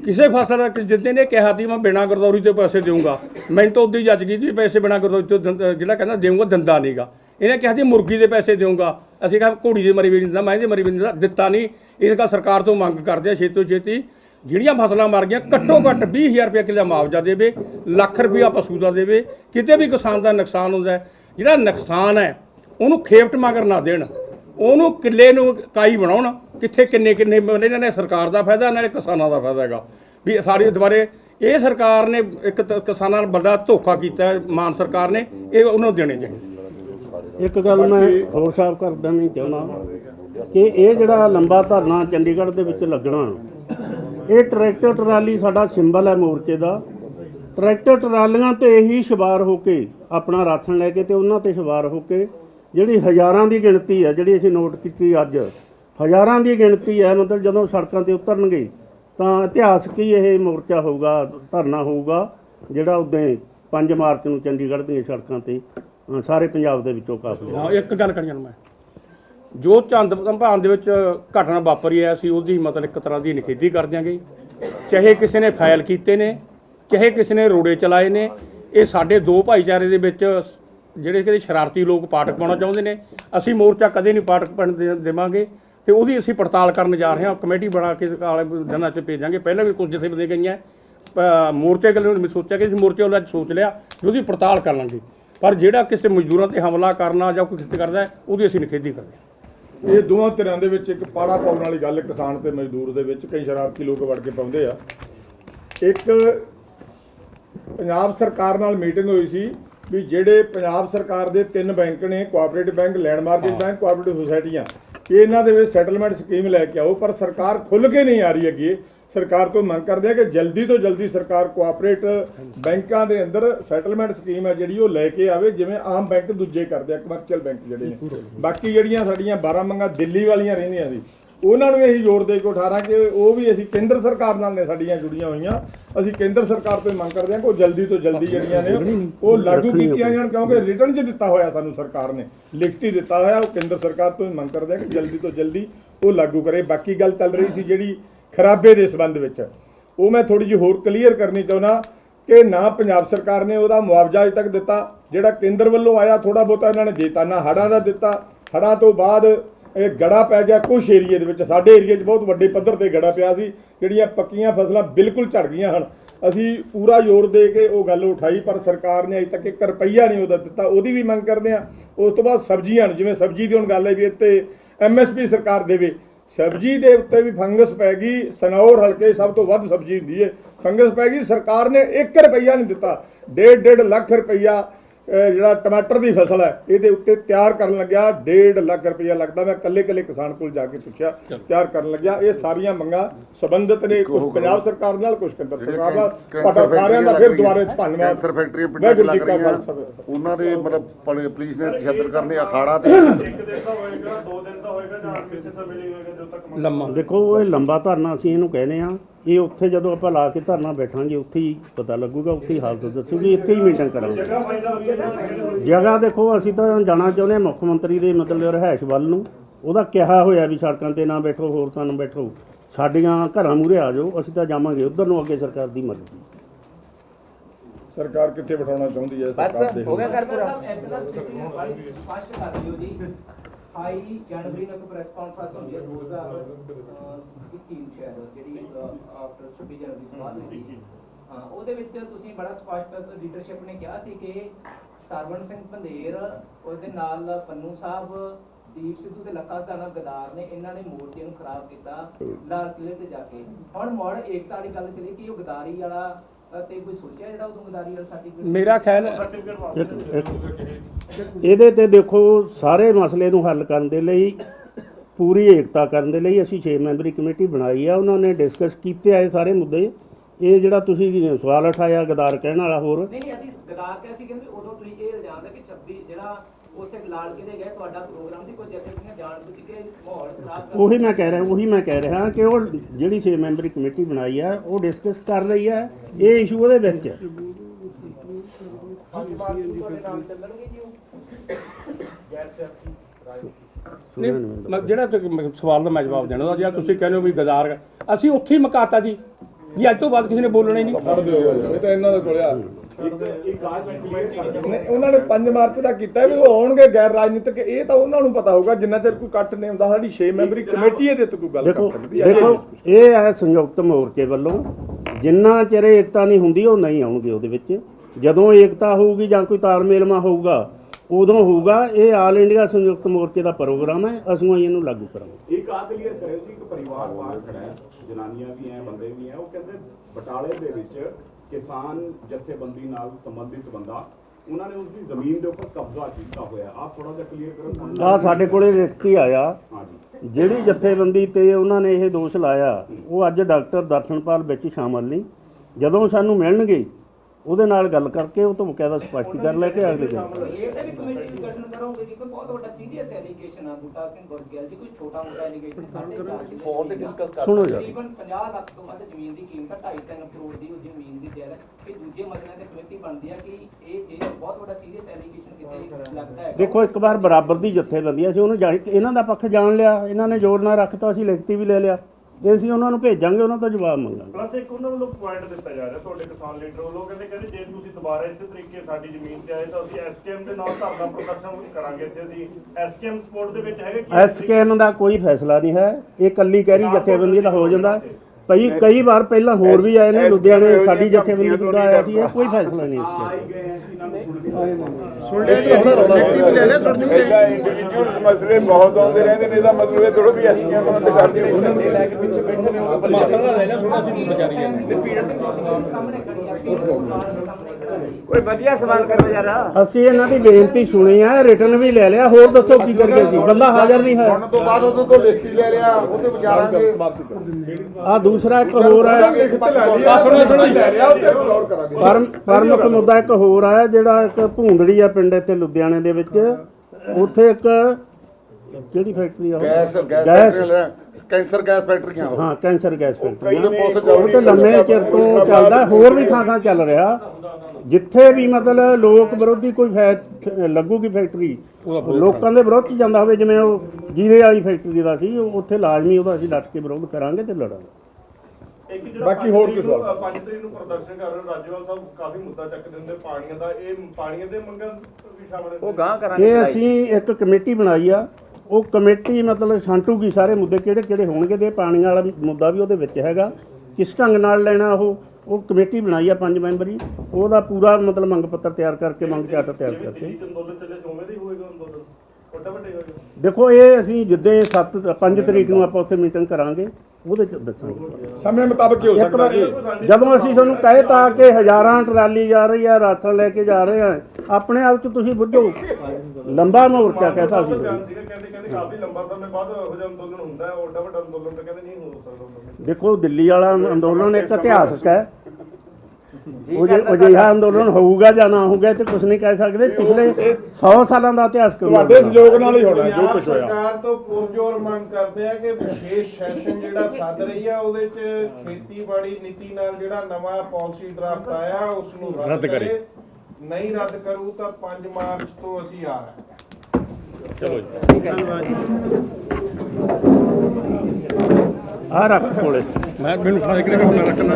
ਕਿਸੇ ਫਸਲ ਕਿ ਜਿੱਦੇ ਨੇ ਕਿਹਾ ਸੀ, ਮੈਂ ਬਿਨਾਂ ਗਰਦੌਰੀ ਤੇ ਪੈਸੇ ਦੇਊਂਗਾ। ਮੈਨੂੰ ਤਾਂ ਉਦੋਂ ਹੀ ਜੱਜ ਗਈ ਸੀ ਪੈਸੇ ਬਿਨਾਂ ਗਰਦੌਰੀ ਤੋਂ ਦੰਦ- ਜਿਹੜਾ ਕਹਿੰਦਾ ਦੇਊਂਗਾ, ਦੰਦਾ ਨਹੀਂਗਾ ਇਹਨੇ ਕਿਹਾ ਸੀ, ਮੁਰਗੀ ਦੇ ਪੈਸੇ ਦੇਊਂਗਾ। ਅਸੀਂ ਕਿਹਾ, ਘੋੜੀ ਦੇ ਮਰੀ ਵੀ ਨਹੀਂ ਦਿੰਦਾ, ਮੈਂ ਇਹਦੇ ਮਰੀ ਵੀ ਨਹੀਂ ਦਿੰਦਾ ਦਿੱਤਾ ਨਹੀਂ। ਇਸ ਦਾ ਸਰਕਾਰ ਤੋਂ ਮੰਗ ਕਰਦੇ ਆ, ਛੇਤੀ ਤੋਂ ਛੇਤੀ। ਜਿਹੜੀਆਂ ਫਸਲਾਂ ਮਰ ਗਈਆਂ, ਘੱਟੋ ਘੱਟ 20000 ਰੁਪਏ ਕਿੱਲਾ ਮੁਆਵਜ਼ਾ ਦੇਵੇ, ਲੱਖ ਰੁਪਇਆ ਪਸ਼ੂ ਦਾ ਦੇਵੇ, ਕਿਤੇ ਵੀ ਕਿਸਾਨ ਦਾ ਨੁਕਸਾਨ ਹੁੰਦਾ ਜਿਹੜਾ ਨੁਕਸਾਨ ਹੈ, ਉਹਨੂੰ ਖੇਪਟ ਮਗਰ ਨਾ ਦੇਣ। ਉਹਨੂੰ ਕਿੱਲੇ ਨੂੰ ਕਾਈ ਬਣਾਉਣ, ਕਿੱਥੇ ਕਿੰਨੇ ਕਿੰਨੇ ਮਿਲਣੇ ਇਹਨਾਂ ਨੇ ਸਰਕਾਰ ਦਾ ਫਾਇਦਾ ਨਾਲੇ ਕਿਸਾਨਾਂ ਦਾ ਫਾਇਦਾ ਹੈਗਾ। ਵੀ ਸਾਡੀ ਦੁਬਾਰੇ ਇਹ ਸਰਕਾਰ ਨੇ ਇੱਕ ਕਿਸਾਨਾਂ ਨਾਲ ਵੱਡਾ ਧੋਖਾ ਕੀਤਾ ਮਾਨ ਸਰਕਾਰ ਨੇ, ਇਹ ਉਹਨਾਂ ਨੂੰ ਦੇਣੇ ਚਾਹੀਦੇ। ਇੱਕ ਗੱਲ ਮੈਂ ਹੋਰ ਸਾਫ਼ ਕਰ ਦੇਣੀ ਚਾਹੁੰਦਾ ਕਿ ਇਹ ਜਿਹੜਾ ਲੰਬਾ ਧਰਨਾ ਚੰਡੀਗੜ੍ਹ ਦੇ ਵਿੱਚ ਲੱਗਣਾ ਇਹ ਟਰੈਕਟਰ ਟਰਾਲੀ ਸਾਡਾ ਸਿੰਬਲ ਹੈ ਮੋਰਚੇ ਦਾ। ਟਰੈਕਟਰ ਟਰਾਲੀਆਂ ਤੇ ਹੀ ਸਵਾਰ ਹੋ ਕੇ ਆਪਣਾ ਰਾਸ਼ਨ ਲੈ ਕੇ ਤੇ ਉਹਨਾਂ ਤੇ ਸਵਾਰ ਹੋ ਕੇ ਜਿਹੜੀ ਹਜ਼ਾਰਾਂ ਦੀ ਗਿਣਤੀ ਹੈ ਜਿਹੜੀ ਅਸੀਂ ਨੋਟ ਕੀਤੀ ਅੱਜ ਹਜ਼ਾਰਾਂ ਦੀ ਗਿਣਤੀ ਹੈ ਮਤਲਬ ਜਦੋਂ ਸੜਕਾਂ ਤੇ ਉਤਰਨਗੇ ਤਾਂ ਇਤਿਹਾਸਕ ਹੀ ਇਹ ਮੋਰਚਾ ਹੋਊਗਾ ਧਰਨਾ ਹੋਊਗਾ ਜਿਹੜਾ ਉਦੋਂ 5 ਮਾਰਚ ਨੂੰ ਚੰਡੀਗੜ੍ਹ ਦੀਆਂ ਸੜਕਾਂ ਤੇ ਅ, ਸਾਰੇ ਪੰਜਾਬ ਦੇ ਵਿੱਚੋਂ ਕਾਫਲੇ ਹਾਂ ਇੱਕ ਗੱਲ ਕਰੀ ਜਾਣਾ ਮੈਂ। ਜੋ ਚੰਦ ਭੰਭਾਨ ਦੇ ਵਿੱਚ ਘਟਨਾ ਵਾਪਰੀ ਹੈ ਅਸੀਂ ਉਹਦੀ ਮਤਲਬ ਇੱਕ ਤਰ੍ਹਾਂ ਦੀ ਨਿਖੇਧੀ ਕਰ ਦਿਆਂਗੇ। ਚਾਹੇ ਕਿਸੇ ਨੇ ਫਾਇਲ ਕੀਤੇ ਨੇ ਚਾਹੇ ਕਿਸੇ ਨੇ ਰੋੜੇ ਚਲਾਏ ਨੇ ਇਹ ਸਾਡੇ ਦੋ ਭਾਈਚਾਰੇ ਦੇ ਵਿੱਚ ਜਿਹੜੇ ਕਿ ਸ਼ਰਾਰਤੀ ਲੋਕ ਪਾਠਕ ਪਾਉਣਾ ਚਾਹੁੰਦੇ ਨੇ ਅਸੀਂ ਮੋਰਚਾ ਕਦੇ ਨਹੀਂ ਪਾਠਕ ਪਾਉਣ ਦੇ- ਦੇਵਾਂਗੇ ਤੇ ਉਹਦੀ ਅਸੀਂ ਪੜਤਾਲ ਕਰਨ ਜਾ ਰਹੇ ਹਾਂ। ਕਮੇਟੀ ਬਣਾ ਕੇ ਕਾਲੇ ਦਿਨਾਂ 'ਚ ਭੇਜਾਂਗੇ। ਪਹਿਲਾਂ ਵੀ ਕੁਝ ਜਥੇਬੰਦੀਆਂ ਗਈਆਂ ਅ, ਮੋਰਚੇ ਗੱਲ ਨੂੰ ਸੋਚਿਆ ਕਿ ਅਸੀਂ ਮੋਰਚੇ ਵੱਲ ਅੱਜ ਸੋਚ ਲਿਆ ਵੀ ਉਹਦੀ ਪੜਤਾਲ ਕਰ ਲਾਂਗੇ। ਪਰ ਜਿਹੜਾ ਕਿਸੇ ਮਜ਼ਦੂਰਾਂ ਤੇ ਹਮਲਾ ਕਰਨਾ ਜਾਂ ਕੋਈ ਕਿਸੇ ਤੇ ਕਰਦਾ ਹੈ, ਉਹਦੀ ਅਸੀਂ ਨਿਖੇਧੀ ਕਰਦੇ ਹਾਂ। ਇਹ ਦੋਵਾਂ ਧਿਰਾਂ ਦੇ ਵਿੱਚ ਇੱਕ ਪਾੜਾ ਪਾਉਣ ਵਾਲੀ ਗੱਲ ਕਿਸਾਨ ਤੇ ਮਜ਼ਦੂਰ ਦੇ ਵਿੱਚ ਕਈ ਸ਼ਰਾਰਤੀ ਲੋਕ ਵੜ ਕੇ ਪਾਉਂਦੇ ਆ। ਇੱਕ ਪੰਜਾਬ ਸਰਕਾਰ ਨਾਲ ਮੀਟਿੰਗ ਹੋਈ ਸੀ ਵੀ ਜਿਹੜੇ ਪੰਜਾਬ ਸਰਕਾਰ ਦੇ ਤਿੰਨ ਬੈਂਕ ਨੇ cooperative bank landmark bank cooperative ਸੁਸਾਇਟੀਆਂ ਇਹਨਾਂ ਦੇ ਵਿੱਚ ਸੈਟਲਮੈਂਟ ਸਕੀਮ ਲੈ ਕੇ ਆਓ ਪਰ ਸਰਕਾਰ ਖੁੱਲ ਕੇ ਨਹੀਂ ਆ ਰਹੀ ਅੱਗੇ। ਸਰਕਾਰ ਤੋਂ ਮੰਗ ਕਰਦੇ ਆ ਕਿ ਜਲਦੀ ਤੋਂ ਜਲਦੀ ਸਰਕਾਰ ਕੋਆਪਰੇਟ ਬੈਂਕਾਂ ਦੇ ਅੰਦਰ ਸੈਟਲਮੈਂਟ ਸਕੀਮ ਹੈ ਜਿਹੜੀ ਉਹ ਲੈ ਕੇ ਆਵੇ ਜਿਵੇਂ ਆਮ ਬੈਂਕ ਦੂਜੇ ਕਰਦੇ ਆ ਕਮਰਸ਼ੀਅਲ ਬੈਂਕ ਜਿਹੜੇ ਨੇ। ਬਾਕੀ ਜਿਹੜੀਆਂ ਸਾਡੀਆਂ 12 ਮੰਗਾਂ ਦਿੱਲੀ ਵਾਲੀਆਂ ਰਹਿੰਦੀਆਂ ਸੀ ਉਹਨਾਂ ਨੂੰ ਅਸੀਂ ਜ਼ੋਰ ਦੇ ਕੇ ਉਠਾਰਾਂ ਕਿ ਉਹ ਵੀ ਅਸੀਂ ਕੇਂਦਰ ਸਰਕਾਰ ਨਾਲ ਨੇ ਸਾਡੀਆਂ ਜੁੜੀਆਂ ਹੋਈਆਂ। ਅਸੀਂ ਕੇਂਦਰ ਸਰਕਾਰ ਤੋਂ ਮੰਗ ਕਰਦੇ ਹਾਂ ਕਿ ਉਹ ਜਲਦੀ ਤੋਂ ਜਲਦੀ ਜਿਹੜੀਆਂ ਨੇ ਉਹ ਲਾਗੂ ਕੀਤੀਆਂ ਜਾਣ ਕਿਉਂਕਿ ਰਿਟਰਨ 'ਚ ਦਿੱਤਾ ਹੋਇਆ ਸਾਨੂੰ ਸਰਕਾਰ ਨੇ ਲਿਖਤੀ ਦਿੱਤਾ ਹੋਇਆ ਉਹ ਕੇਂਦਰ ਸਰਕਾਰ ਤੋਂ ਮੰਗ ਕਰਦੇ ਹਾਂ ਕਿ ਜਲਦੀ ਤੋਂ ਜਲਦੀ ਉਹ ਲਾਗੂ ਕਰੇ। ਬਾਕੀ ਗੱਲ ਚੱਲ ਰਹੀ ਸੀ ਜਿਹੜੀ ਖਰਾਬੇ ਦੇ ਸੰਬੰਧ ਵਿੱਚ। ਉਹ ਮੈਂ ਥੋੜੀ ਜਿਹੀ ਹੋਰ ਕਲੀਅਰ ਕਰਨੀ ਚਾਹੁੰਦਾ ਕਿ ਨਾ ਪੰਜਾਬ ਸਰਕਾਰ ਨੇ ਉਹਦਾ ਮੁਆਵਜ਼ਾ ਅਜੇ ਤੱਕ ਦਿੱਤਾ। ਜਿਹੜਾ ਕੇਂਦਰ ਵੱਲੋਂ ਆਇਆ ਥੋੜਾ ਬਹੁਤਾ ਇਹਨਾਂ ਨੇ ਦਿੱਤਾ, ਨਾ ਹੜਾਂ ਦਾ ਦਿੱਤਾ। ਹੜਾਂ ਤੋਂ ਬਾਅਦ ਇਹ ਗੜਾ ਪੈ ਗਿਆ ਕੁਝ ਏਰੀਏ ਦੇ ਵਿੱਚ। ਸਾਡੇ ਏਰੀਏ 'ਚ ਬਹੁਤ ਵੱਡੇ ਪੱਧਰ ਤੇ ਗੜਾ ਪਿਆ ਸੀ। ਜਿਹੜੀਆਂ ਪੱਕੀਆਂ ਫਸਲਾਂ ਬਿਲਕੁਲ ਝੜ ਗਈਆਂ ਹਨ। ਅਸੀਂ ਪੂਰਾ ਜ਼ੋਰ ਦੇ ਕੇ ਉਹ ਗੱਲ ਉਠਾਈ, ਪਰ ਸਰਕਾਰ ਨੇ ਅਜੇ ਤੱਕ ਇੱਕ ਰੁਪਈਆ ਨਹੀਂ ਉਹਦਾ ਦਿੱਤਾ। ਉਹਦੀ ਵੀ ਮੰਗ ਕਰਦੇ ਆ ਉਸ ਤੋਂ ਬਾਅਦ ਸਬਜ਼ੀਆਂ ਨੂੰ, ਜਿਵੇਂ ਸਬਜ਼ੀ ਦੀ ਹੁਣ ਗੱਲ ਹੈ ਵੀ ਇੱਥੇ ਐਮਐਸਪੀ ਸਰਕਾਰ ਦੇਵੇ। ਸਬਜ਼ੀ ਦੇ ਉੱਤੇ ਵੀ ਫੰਗਸ ਪੈ ਗਈ, ਸਨੌਰ ਹਲਕੇ ਸਭ ਤੋਂ ਵੱਧ ਸਬਜ਼ੀ ਹੁੰਦੀ ਹੈ। ਫੰਗਸ ਪੈ ਗਈ, ਸਰਕਾਰ ਨੇ 1 ਰੁਪਈਆ ਨਹੀਂ ਦਿੱਤਾ ਡੇਢ ਡੇਢ ਲੱਖ ਰੁਪਈਆ ਜਿਹੜਾ ਟਮਾਟਰ ਦੀ ਫਸਲ ਹੈ ਇਹਦੇ ਉੱਤੇ ਤਿਆਰ ਕਰਨ ਲੱਗਿਆ 1.5 ਲੱਖ ਰੁਪਈਆ ਲੱਗਦਾ। ਮੈਂ ਕੱਲੇ ਕੱਲੇ ਕਿਸਾਨ ਕੋਲ ਜਾ ਕੇ ਪੁੱਛਿਆ ਤਿਆਰ ਕਰਨ ਲੱਗਿਆ। ਇਹ ਸਾਰੀਆਂ ਮੰਗਾਂ ਸੰਬੰਧਿਤ ਨੇ ਕੁਝ ਪੰਜਾਬ ਸਰਕਾਰ ਨਾਲ ਕੁਝ ਕੇਂਦਰ ਸਰਕਾਰ ਨਾਲ। ਤੁਹਾਡਾ ਸਾਰਿਆਂ ਦਾ ਫਿਰ ਦੁਬਾਰੇ ਧੰਨਵਾਦ। ਕੈਂਸਰ ਫੈਕਟਰੀਆਂ ਪਿੰਡਾਂ 'ਚ ਲੱਗ ਰਹੀਆਂ। ਉਹਨਾਂ ਦੇ ਮਤਲਬ ਪਲ- ਪੁਲਿਸ ਨੇ ਤਸ਼ੱਦਦ ਕਰਨੇ ਅਖਾੜਾ ਤੇ ਇੱਕ ਦਿਨ ਦਾ ਹੋਏਗਾ ਦੋ ਦਿਨ ਦਾ ਹੋਏਗਾ ਜਾਂ ਕਿਤੇ ਸਮੇਂ ਲਈ ਹੋਏਗਾ ਜਦੋਂ ਤੱਕ ਲੰਮਾ। ਦੇਖੋ ਇਹ ਲੰਬਾ ਧਰਨਾ ਅਸੀਂ ਇਹਨੂੰ ਕਹਿੰਦੇ ਆ ਇਹ ਉੱਥੇ ਜਦੋਂ ਆਪਾਂ ਲਾ ਕੇ ਧਰਨਾ ਬੈਠਾਂਗੇ ਉੱਥੇ ਹੀ ਪਤਾ ਲੱਗੂਗਾ ਉੱਥੇ ਹੀ ਹਾਲਤ ਦੱਸੂਗੀ ਇੱਥੇ ਹੀ ਮੀਟਿੰਗ ਕਰਾਂਗੇ। ਜਗ੍ਹਾ ਦੇਖੋ ਅਸੀਂ ਤਾਂ ਜਾਣਾ ਚਾਹੁੰਦੇ ਹਾਂ ਮੁੱਖ ਮੰਤਰੀ ਦੇ ਮਤਲਬ ਰਹਿائش ਵੱਲ ਨੂੰ। ਉਹਦਾ ਕਿਹਾ ਹੋਇਆ ਵੀ ਸੜਕਾਂ ਤੇ ਨਾ ਬੈਠੋ ਹੋਰ ਸਾਨੂੰ ਬੈਠੋ। ਸਾਡੀਆਂ ਘਰਾਂ ਮੂਰੇ ਆ ਜਾਓ ਅਸੀਂ ਤਾਂ ਜਾਵਾਂਗੇ ਉਧਰ ਨੂੰ ਅੱਗੇ ਸਰਕਾਰ ਦੀ ਮਰਜ਼ੀ। ਸਰਕਾਰ ਕਿੱਥੇ ਬਿਠਾਉਣਾ ਚਾਹੁੰਦੀ ਹੈ? ਸਰਕਾਰ ਦੇ 28 ਜਨਵਰੀ ਨੂੰ ਇੱਕ ਪ੍ਰੈਸ ਕਾਨਫਰੰਸ ਹੁੰਦੀ ਹੈ 2021 ਸ਼ਾਇਦ, ਜਿਹੜੀ ਆਫਟਰ 26 ਜਨਵਰੀ ਤੋਂ ਬਾਅਦ ਹੋਈ ਹਾਂ, ਉਹਦੇ ਵਿੱਚ ਤੁਸੀਂ ਬੜਾ ਸਪਸ਼ਟ ਲੀਡਰਸ਼ਿਪ ਨੇ ਕਿਹਾ ਸੀ ਕਿ ਸਰਵਣ ਸਿੰਘ ਪੰਧੇਰ, ਉਹਦੇ ਨਾਲ ਪੰਨੂ ਸਾਹਿਬ, ਦੀਪ ਸਿੱਧੂ ਤੇ ਲੱਖਾ ਸਦਾਨਾ ਗਦਾਰ ਨੇ, ਇਹਨਾਂ ਨੇ ਮੋਰਚੇ ਨੂੰ ਖਰਾਬ ਕੀਤਾ, ਲਾਲ ਕਿਲੇ ਤੇ ਜਾ ਕੇ। ਹੁਣ ਮੋੜ ਏਕਤਾ ਵਾਲੀ ਗੱਲ ਚਲੀ ਕਿ ਉਹ ਗਦਾਰੀ ਵਾਲਾ ਤੇ ਕੋਈ ਸੋਚਿਆ ਜਿਹੜਾ ਉਦੋਂ ਗਦਾਰੀ ਵਾਲਾ ਸਰਟੀਫਿਕੇਟ ਮੇਰਾ ਖਿਆਲ ਇਹਦੇ ਤੇ ਦੇਖੋ ਸਾਰੇ ਮਸਲੇ ਨੂੰ ਹੱਲ ਕਰਨ ਦੇ ਲਈ ਪੂਰੀ ਏਕਤਾ ਕਰਨ ਦੇ ਲਈ ਅਸੀਂ 6 ਮੈਂਬਰੀ ਕਮੇਟੀ ਬਣਾਈ ਆ। ਉਹਨਾਂ ਨੇ ਡਿਸਕਸ ਕੀਤੇ ਆਏ ਸਾਰੇ ਮੁੱਦੇ। ਇਹ ਜਿਹੜਾ ਤੁਸੀਂ ਸਵਾਲ ਉਠਾਇਆ ਗਦਾਰ ਕਹਿਣ ਵਾਲਾ ਹੋਰ। ਨਹੀਂ ਨਹੀਂ ਅਸੀਂ ਗਦਾਰ ਤੇ ਅਸੀਂ ਕਹਿੰਦੇ ਉਦੋਂ ਤੁਸੀਂ ਇਹ ਇਲਜ਼ਾਮ ਹੈ ਕਿ 26 ਜਿਹੜਾ ਉੱਥੇ ਲਾਲ ਕਿਲੇ ਗਏ ਤੁਹਾਡਾ ਪ੍ਰੋਗਰਾਮ ਸੀ ਕੋਈ ਜਥੇਬੰਦੀਆਂ ਜਾਣ ਬੁੱਝ ਕੇ ਮਾਹੌਲ ਖਰਾਬ ਕਰ ਉਹੀ ਮੈਂ ਕਹਿ ਰਿਹਾ ਉਹੀ ਮੈਂ ਕਹਿ ਰਿਹਾ ਕਿ ਉਹ ਜਿਹੜੀ 6 ਮੈਂਬਰੀ ਕਮੇਟੀ ਬਣਾਈ ਆ ਉਹ ਡਿਸਕਸ ਕਰ ਰਹੀ ਹੈ ਇਹ ਇਸ਼ੂ ਉਹਦੇ ਵਿੱਚ ਹੈ। ਜਿਹੜਾ ਸਵਾਲ ਦਾ ਮੈਂ ਜਵਾਬ ਦੇਣਾ ਉਹਦਾ ਜਿਹੜਾ ਤੁਸੀਂ ਕਹਿੰਦੇ ਹੋ ਵੀ ਗਜ਼ਾਰ ਅਸੀਂ ਉੱਥੇ ਹੀ ਮਕਾਤਾ ਜੀ। ਵੀ ਅੱਜ ਤੋਂ ਬਾਅਦ ਕਿਸੇ ਨੇ ਬੋਲਣਾ ਹੀ ਨਹੀਂ। ਛੱਡ ਦਿਓ ਯਾਰ, ਇਹ ਤਾਂ ਇਹਨਾਂ ਦਾ ਕੋਲਿਆ ਨਹੀਂ ਉਹਨਾਂ ਨੇ 5 ਮਾਰਚ ਦਾ ਕੀਤਾ ਵੀ ਉਹ ਆਉਣਗੇ ਗੈਰ ਰਾਜਨੀਤਿਕ। ਇਹ ਤਾਂ ਉਹਨਾਂ ਨੂੰ ਪਤਾ ਹੋਊਗਾ ਜਿੰਨਾ ਚਿਰ ਕੋਈ ਕੱਟ ਨਹੀਂ ਹੁੰਦਾ ਸਾਡੀ 6 ਮੈਂਬਰੀ ਕਮੇਟੀ ਇਹਦੇ ਤੇ ਕੋਈ ਗੱਲ ਦੇਖੋ ਕਰ ਸਕਦੀ ਹੈ ਦੇਖੋ ਇਹ ਹੈ ਸੰਯੁਕਤ ਮੋਰਚੇ ਵੱਲੋਂ। ਜਿੰਨਾ ਚਿਰ ਏਕਤਾ ਨਹੀਂ ਹੁੰਦੀ ਉਹ ਨਹੀਂ ਆਉਣਗੇ ਉਹਦੇ ਵਿੱਚ। ਜਦੋਂ ਏਕਤਾ ਹੋਊਗੀ ਜਾਂ ਕੋਈ ਤਾਲਮੇਲਮਾ ਹੋਊਗਾ ਉਦੋਂ ਹੋਊਗਾ। ਇਹ ਆਲ ਇੰਡੀਆ ਸੰਯੁਕਤ ਮੋਰਚੇ ਦਾ ਪ੍ਰੋਗਰਾਮ ਹੈ। ਅਸੀਂ ਇਹਨੂੰ ਲਾਗੂ ਕਰਾਂਗੇ। ਇੱਕ ਆ ਕਲੀਅਰ ਕਰਿਓ ਜੀ ਇੱਕ ਪਰਿਵਾਰ ਬਾਹਰ ਖੜਾ ਹੈ। ਜਨਾਨੀਆਂ ਵੀ ਹੈ ਬੰਦੇ ਵੀ ਹੈ ਉਹ ਕਹਿੰਦੇ ਬਟਾਲੇ ਦੇ ਵਿੱਚ ਕਿਸਾਨ ਜਥੇਬੰਦੀ ਨਾਲ ਸੰਬੰਧਿਤ ਬੰਦਾ ਉਹਨਾਂ ਨੇ ਉਸ ਦੀ ਜ਼ਮੀਨ ਦੇ ਉੱਪਰ ਕਬਜ਼ਾ ਕੀਤਾ ਹੋਇਆ ਆਪ ਥੋੜਾ ਜਿਹਾ ਕਲੀਅਰ ਕਰੋ। ਆ ਸਾਡੇ ਕੋਲੇ ਲਿਖਤੀ ਆਇਆ। ਜਿਹੜੀ ਜਥੇਬੰਦੀ ਤੇ ਉਹਨਾਂ ਨੇ ਇਹ ਦੋਸ਼ ਲਾਇਆ ਉਹ ਅੱਜ ਡਾਕਟਰ ਦਰਸ਼ਨਪਾਲ ਵਿੱਚ ਸ਼ਾਮਲ ਨਹੀਂ। ਜਦੋਂ ਸਾਨੂੰ ਮਿਲਣਗੇ ਉਹਦੇ ਨਾਲ ਗੱਲ ਕਰਕੇ ਉਹ ਤੋਂ ਬਕਾਇਦਾ ਸਪਸ਼ਟੀਕਰਨ ਲੈ ਕੇ ਅਗਲੇ ਦਿਨ। ਇਹ ਤੇ ਵੀ ਕਮੇਟੀ ਦੀ ਗਠਨ ਕਰੋਗੇ ਜੀ ਕੋਈ ਬਹੁਤ ਵੱਡਾ ਸੀਰੀਅਸ ਐਲੀਗੇਸ਼ਨ ਆ ਬੂਟਾ ਸਿੰਘ ਗੁਰਗਿਆਲ ਜੀ ਕੋਈ ਛੋਟਾ ਮੋਟਾ ਐਲੀਗੇਸ਼ਨ ਸਾਡੇ ਫੋਨ ਤੇ ਡਿਸਕਸ ਸੁਣੋ ਯਾਰ। ਤਕਰੀਬਨ 50 ਲੱਖ ਤੋਂ ਵੱਧ ਜ਼ਮੀਨ ਦੀ ਕੀਮਤ 2.5 ਕਰੋੜ ਦੀ ਉਹ ਜ਼ਮੀਨ ਦੀ ਜੈਲ ਇਹ ਦੂਜੇ ਮਸਲਿਆਂ ਤੇ ਕਮੇਟੀ ਬਣਦੀ ਆ ਕਿ ਇਹ ਜੇ ਬਹੁਤ ਵੱਡਾ ਸੀਰੀਅਸ ਐਲੀਗੇਸ਼ਨ ਕਿਤੇ ਲੱਗਦਾ ਹੈ ਦੇਖੋ ਇੱਕ ਵਾਰ ਬਰਾਬਰ ਦੀ ਜਥੇਬੰਦੀਆਂ ਸੀ ਉਹਨੂੰ ਇਹਨਾਂ ਦਾ ਪੱਖ ਜਾਣ ਲਿਆ ਇਹਨਾਂ ਨੇ ਜ਼ੋਰ ਨਾਲ ਰੱਖਤਾ ਅਸੀਂ ਲਿਖਤੀ ਵੀ ਲੈ ਲਿਆ। ਇਹ ਅਸੀਂ ਉਹਨਾਂ ਨੂੰ ਭੇਜਾਂਗੇ ਉਹਨਾਂ ਤੋਂ ਜਵਾਬ ਮੰਗਾਂਗੇ। ਪਲੱਸ ਇੱਕ ਉਹਨਾਂ ਵੱਲੋਂ ਪੁਆਇੰਟ ਦਿੱਤਾ ਜਾ ਰਿਹਾ ਤੁਹਾਡੇ ਕਿਸਾਨ ਲੀਡਰ ਵੱਲੋਂ। ਕਹਿੰਦੇ ਕਹਿੰਦੇ ਜੇ ਤੁਸੀਂ ਦੁਬਾਰਾ ਇਸੇ ਤਰੀਕੇ ਸਾਡੀ ਜ਼ਮੀਨ ਤੇ ਆਏ ਤਾਂ ਅਸੀਂ ਐਸਕੇਐਮ ਦੇ ਨਾਲ ਧਰਨਾ ਪ੍ਰਦਰਸ਼ਨ ਕਰਾਂਗੇ। ਇੱਥੇ ਅਸੀਂ ਐਸਕੇਐਮ ਸਪੋਰਟ ਦੇ ਵਿੱਚ ਹੈਗੇ ਕੀ ਐਸਕੇਐਮ ਦਾ ਕੋਈ ਫੈਸਲਾ ਨਹੀਂ ਹੈ। ਇਹ ਕੱਲੀ ਕਹਿਰੀ ਜਥੇਬੰਦੀ ਦਾ ਹੋ ਜਾਂਦਾ। ਭਈ ਕਈ ਵਾਰ ਪਹਿਲਾਂ ਹੋਰ ਵੀ ਆਏ ਨੇ ਲੁਧਿਆਣੇ ਸਾਡੀ ਜਥੇਬੰਦੀ ਦਾ ਆਇਆ ਸੀ ਇਹ ਕੋਈ ਫੈਸਲਾ ਨਹੀਂ ਇਸ ਤੇ ਹੀ ਗਏ ਆ ਅਸੀਂ ਇਹਨਾਂ ਨੂੰ ਸੁਣ ਸੁਣ ਲਿਆ ਜੀ ਅਸੀਂ। ਲਿਖਤੀ ਵੀ ਲੈ ਲਿਆ ਸੁਣ ਲਿਆ ਇਹਦਾ ਇੰਡੀਵਿਜੂਅਲਸ ਮਸਲੇ ਬਹੁਤ ਆਉਂਦੇ ਰਹਿੰਦੇ ਨੇ ਇਹਦਾ ਮਤਲਬ ਇਹ ਥੋੜਾ ਵੀ ਐਸਕੇਐਮ ਨਾਲ ਕਰਦੇ ਮਾਸਾ ਨਾਲ ਲੈ ਲਿਆ ਥੋੜਾ ਸੀ ਵਿਚਾਰੀ ਜਾਂਦੇ ਸਾਹਮਣੇ ਖੜੀ ਆ ਆ ਅਸੀਂ ਇਹਨਾਂ ਦੀ ਬੇਨਤੀ ਸੁਣੀ ਆ ਰਿਟਰਨ ਵੀ ਲੈ ਲਿਆ ਹੋਰ ਦੱਸੋ ਕੀ ਕਰੀਏ ਅਸੀਂ ਬੰਦਾ ਹਾਜ਼ਰ ਨਹੀਂ ਹੈ। ਸੁਣਨ ਤੋਂ ਬਾਅਦ ਉਹਦੇ ਤੋਂ ਲਿਖਤੀ ਲੈ ਲਿਆ ਉਹਦੇ ਵਿਚਾਰਾਂਗੇ ਆ ਦੂਸਰਾ ਇੱਕ ਹੋਰ ਹੈ ਆ ਸੁਣੋ ਸੁਣੋ ਲੈ ਲਿਆ ਉੱਤੇ ਗੌਰ ਕਰਾਂਗੇ। ਪਰਮ ਪ੍ਰਮੁੱਖ ਮੁੱਦਾ ਇੱਕ ਹੋਰ ਆਇਆ ਜਿਹੜਾ ਇੱਕ ਭੂੰਦੜੀ ਆ ਪਿੰਡ ਇੱਥੇ ਲੁਧਿਆਣੇ ਦੇ ਵਿੱਚ। ਉੱਥੇ ਇੱਕ ਕਿਹੜੀ ਫੈਕਟਰੀ ਆ ਉਹ? Gas gas gas. ਫੈਕਟਰੀ ਲੈ- ਕੈਂਸਰ ਗੈਸ ਫੈਕਟਰੀਆਂ ਉਹ। ਹਾਂ ਕੈਂਸਰ ਗੈਸ ਫੈਕਟਰੀ ਉਹ ਤੇ ਲੰਮੇ ਚਿਰ ਤੋਂ ਚੱਲਦਾ ਹੋਰ ਵੀ ਥਾਂ ਥਾਂ ਚੱਲ ਰਿਹਾ। ਜਿੱਥੇ ਵੀ ਮਤਲਬ ਲੋਕ ਵਿਰੋਧੀ ਕੋਈ ਲੱਗੂਗੀ ਫੈਕਟਰੀ ਲੋਕਾਂ ਦੇ ਵਿਰੋਧ ਚ ਜਾਂਦਾ ਹੋਵੇ ਜਿਵੇਂ ਉਹ ਜੀਰੇ ਵਾਲੀ ਫੈਕਟਰੀ ਦਾ ਸੀ ਉਹ ਉੱਥੇ ਲਾਜ਼ਮੀ ਉਹਦਾ ਅਸੀਂ ਡਟ ਕੇ ਵਿਰੋਧ ਕਰਾਂਗੇ ਤੇ ਲੜਾਂਗੇ। ਇੱਕ ਜਿਹੜਾ ਬਾਕੀ ਹੋਰ ਪੰਜ ਕੋਈ ਤਰੀਕ ਨੂੰ- ਸਵਾਲ? ਪੰਜ ਤਰੀਕ ਨੂੰ ਪ੍ਰਦਰਸ਼ਨ ਕਰ ਰਹੇ ਰਾਜੇਵਾਲ ਸਾਹਿਬ ਕਾਫੀ ਮੁੱਦਾ ਚੱਕਦੇ ਹੁੰਦੇ ਪਾਣੀਆਂ ਦਾ। ਇਹ ਪਾਣੀਆਂ ਦੇ ਮੰਗਾਂ ਵੀ ਸ਼ਾਮਲ ਉਹ ਗਾਂ ਇਹ ਅਸੀਂ ਇੱਕ ਕਮੇਟੀ ਬਣਾਈ ਆ ਉਹ ਕਮੇਟੀ ਮਤਲਬ ਛਾਂਟੂਗੀ ਸਾਰੇ ਮੁੱਦੇ ਕਿਹੜੇ ਕਿਹੜੇ ਹੋਣਗੇ ਤੇ ਪਾਣੀ ਵਾਲਾ ਮੁੱਦਾ ਵੀ ਉਹਦੇ ਵਿੱਚ ਹੈਗਾ। ਕਿਸ ਢੰਗ ਨਾਲ ਲੈਣਾ ਉਹ ਉਹ ਕਮੇਟੀ ਬਣਾਈ ਆ ਪੰਜ ਮੈਂਬਰੀ ਉਹਦਾ ਪੂਰਾ ਮਤਲਬ ਮੰਗ ਪੱਤਰ ਤਿਆਰ ਕਰਕੇ ਮੰਗ ਚਾਰਟ ਤਿਆਰ ਕਰਕੇ। ਦੇਖੋ ਇਹ ਅਸੀਂ ਜਿੱਦੇ 7 5 ਤਰੀਕ ਨੂੰ ਆਪਾਂ ਉੱਥੇ ਮੀਟਿੰਗ ਕਰਾਂਗੇ। ਉਹਦੇ ਚ ਦੱਸਾਂਗੇ। ਸਮੇਂ ਮੁਤਾਬਕ ਹੀ ਹੋ ਸਕਦਾ ਜੀ? ਜਦੋਂ ਅਸੀਂ ਤੁਹਾਨੂੰ ਕਹੇ ਤਾਂ ਕਿ ਹਜ਼ਾਰਾਂ ਟਰਾਲੀ ਜਾ ਰਹੀ ਆ ਰਾਸ਼ਨ ਲੈ ਕੇ ਜਾ ਰਹੇ ਆ ਆਪਣੇ ਆਪ ਚ ਤੁਸੀਂ ਬੁੱਝੋ। ਲੰਬਾ ਮੋਰਚਾ ਸੀ ਕਹਿੰਦੇ ਕਹਿੰਦੇ ਕਾਫੀ ਲੰਬਾ ਸਮੇਂ ਬਾਅਦ ਇਹੋ ਜਿਹਾ ਅੰਦੋਲਨ ਹੁੰਦਾ ਹੈ ਵੱਡਾ ਵੱਡਾ ਅੰਦੋਲਨ ਤਾਂ ਕਹਿੰਦੇ ਨਹੀਂ ਹੋ ਸਕਦਾ ਅੰਦੋਲਨ ਦੇਖੋ ਦਿੱਲੀ ਵਾਲਾ ਅੰਦੋਲਨ ਇੱਕ ਇਤਿਹਾਸਕ ਹੈ। ਅਜਿਹਾ ਅੰਦੋਲਨ ਹੋਊਗਾ ਜਾਂ ਨਾ ਹੋਊਗਾ ਤੇ ਕੁਝ ਨਹੀਂ ਕਹਿ ਸਕਦੇ। ਪਿਛਲੇ 100 ਸਾਲਾਂ ਦਾ ਇਤਿਹਾਸਕ ਤੁਹਾਡੇ ਅੰਦੋਲਨ ਸਹਿਯੋਗ ਨਾਲ ਹੀ ਹੋਣਾ ਜੋ ਕੁਝ ਹੋਇਆ। ਸਰਕਾਰ ਤੋਂ ਪੁਰਜੋਰ ਮੰਗ ਕਰਦੇ ਆ ਕਿ ਵਿਸ਼ੇਸ਼ ਸੈਸ਼ਨ ਜਿਹੜਾ ਸੱਦ ਰਹੀ ਆ ਉਹਦੇ ਚ ਖੇਤੀਬਾੜੀ ਨੀਤੀ ਨਾਲ ਜਿਹੜਾ ਨਵਾਂ ਪਾਲਿਸੀ ਡਰਾਫਟ ਆਇਆ ਉਸ ਨੂੰ ਰੱਦ ਕਰੇ। ਨਹੀਂ ਰੱਦ ਕਰੂ ਤਾਂ 5 ਮਾਰਚ ਤੋਂ ਅਸੀਂ ਆ ਰਹੇ ਹਾਂ। ਆ ਰੱਖ ਕੋਲੇ। ਮੈਂ ਮੈਨੂੰ ਫਾਇਦਾ ਕਿਹੜਾ ਰੱਖਣਾ।